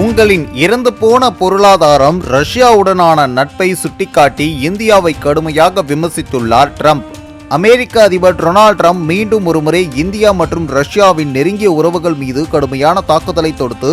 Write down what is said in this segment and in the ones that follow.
உங்களின் இறந்து போன பொருளாதாரம் ரஷ்யாவுடனான நட்பை சுட்டிக்காட்டி இந்தியாவை கடுமையாக விமர்சித்துள்ளார் ட்ரம்ப். அமெரிக்க அதிபர் டொனால்ட் ட்ரம்ப் மீண்டும் ஒருமுறை இந்தியா மற்றும் ரஷ்யாவின் நெருங்கிய உறவுகள் மீது கடுமையான தாக்குதலை தொடுத்து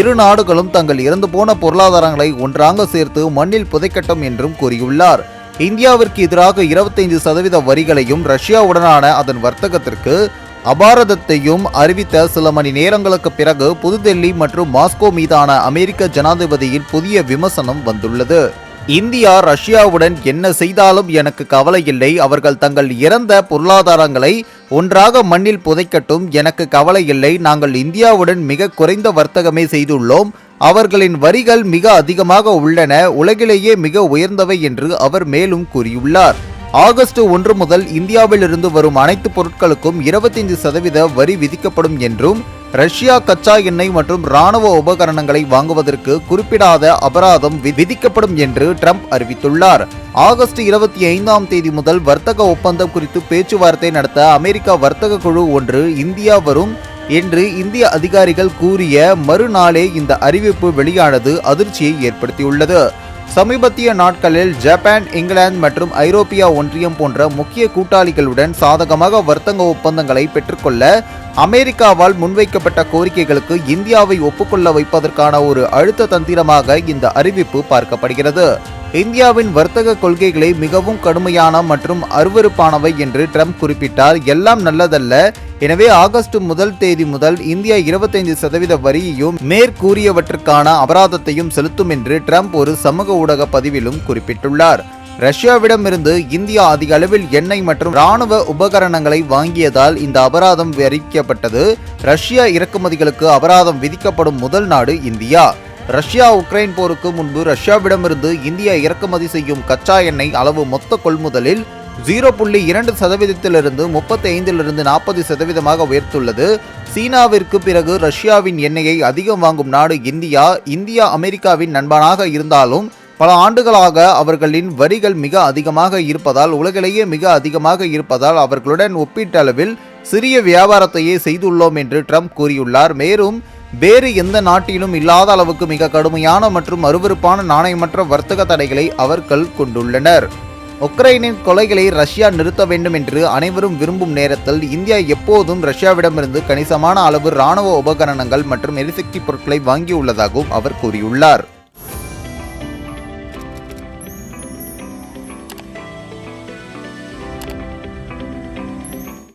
இரு நாடுகளும் தங்கள் இறந்து போன பொருளாதாரங்களை ஒன்றாக சேர்த்து மண்ணில் புதைக்கட்டும் என்றும் கூறியுள்ளார். இந்தியாவிற்கு எதிராக 25% சதவீத வரிகளையும் ரஷ்யாவுடனான அதன் வர்த்தகத்திற்கு அபாரதத்தையும் அறிவித்த சில மணி நேரங்களுக்கு பிறகு புதுதில்லி மற்றும் மாஸ்கோ மீதான அமெரிக்க ஜனாதிபதியின் புதிய விமர்சனம் வந்துள்ளது. இந்தியா ரஷ்யாவுடன் என்ன செய்தாலும் எனக்கு கவலை இல்லை. அவர்கள் தங்கள் இறந்த பொருளாதாரங்களை ஒன்றாக மண்ணில் புதைக்கட்டும். எனக்கு கவலை இல்லை. நாங்கள் இந்தியாவுடன் மிக குறைந்த வர்த்தகமே செய்துள்ளோம். அவர்களின் வரிகள் மிக அதிகமாக உள்ளன. உலகிலேயே மிக உயர்ந்தவை என்று அவர் மேலும் கூறியுள்ளார். ஆகஸ்ட் ஒன்று முதல் இந்தியாவில் இருந்து வரும் அனைத்து பொருட்களுக்கும் 25% சதவீத வரி விதிக்கப்படும் என்றும் ரஷ்யா கச்சா எண்ணெய் மற்றும் ராணுவ உபகரணங்களை வாங்குவதற்கு குறிப்பிடாத அபராதம் வி- விதிக்கப்படும் என்று ட்ரம்ப் அறிவித்துள்ளார். ஆகஸ்ட் இருபத்தி ஐந்தாம் தேதி முதல் வர்த்தக ஒப்பந்தம் குறித்து பேச்சுவார்த்தை நடத்த அமெரிக்கா வர்த்தக குழு ஒன்று இந்தியா வரும் என்று இந்திய அதிகாரிகள் கூறிய மறுநாளே இந்த அறிவிப்பு வெளியானது அதிர்ச்சியை ஏற்படுத்தியுள்ளது. சமீபத்திய நாட்களில் ஜப்பான் இங்கிலாந்து மற்றும் ஐரோப்பிய ஒன்றியம் போன்ற முக்கிய கூட்டாளிகளுடன் சாதகமாக வர்த்தக ஒப்பந்தங்களை பெற்றுக்கொள்ள அமெரிக்காவால் முன்வைக்கப்பட்ட கோரிக்கைகளுக்கு இந்தியாவை ஒப்புக்கொள்ள வைப்பதற்கான ஒரு அழுத்த தந்திரமாக இந்த அறிவிப்பு பார்க்கப்படுகிறது. இந்தியாவின் வர்த்தக கொள்கைகளை மிகவும் கடுமையான மற்றும் அருவருப்பானவை என்று ட்ரம்ப் குறிப்பிட்டார். எல்லாம் நல்லதல்ல. எனவே ஆகஸ்ட் முதல் தேதி முதல் இந்தியா 25% சதவீத வரியையும் மேற்கூறியவற்றுக்கான அபராதத்தையும் செலுத்தும் என்று ட்ரம்ப் ஒரு சமூக ஊடக பதிவிலும் குறிப்பிட்டுள்ளார். ரஷ்யாவிடமிருந்து இந்தியா அதிக அளவில் எண்ணெய் மற்றும் ராணுவ உபகரணங்களை வாங்கியதால் இந்த அபராதம் விதிக்கப்பட்டது ரஷ்யா இறக்குமதிகளுக்கு அபராதம் விதிக்கப்படும் முதல் நாடு இந்தியா. ரஷ்யா உக்ரைன் போருக்கு முன்பு ரஷ்யாவிடமிருந்து இந்தியா இறக்குமதி செய்யும் கச்சா எண்ணெய் அளவு மொத்த கொள்முதலில் ஜீரோ புள்ளி இரண்டு சதவீதத்திலிருந்து முப்பத்தி ஐந்திலிருந்து நாற்பது சதவீதமாக உயர்த்துள்ளது. சீனாவிற்கு பிறகு ரஷ்யாவின் எண்ணெயை அதிகம் வாங்கும் நாடு இந்தியா இந்தியா அமெரிக்காவின் நண்பனாக இருந்தாலும் பல ஆண்டுகளாக அவர்களின் வரிகள் மிக அதிகமாக இருப்பதால் உலகிலேயே மிக அதிகமாக இருப்பதால் அவர்களுடன் ஒப்பீட்டளவில் சிறிய வியாபாரத்தையே செய்துள்ளோம் என்று ட்ரம்ப் கூறியுள்ளார். மேலும் வேறு எந்த நாட்டிலும் இல்லாத அளவுக்கு மிக கடுமையான மற்றும் அருவருப்பான நாணயமற்ற வர்த்தக தடைகளை அவர்கள் கொண்டுள்ளனர். உக்ரைனின் கொலைகளை ரஷ்யா நிறுத்த வேண்டும் என்று அனைவரும் விரும்பும் நேரத்தில் இந்தியா எப்போதும் ரஷ்யாவிடமிருந்து கணிசமான அளவு ராணுவ உபகரணங்கள் மற்றும் எரிசக்தி பொருட்களை வாங்கியுள்ளதாகவும் அவர் கூறியுள்ளார்.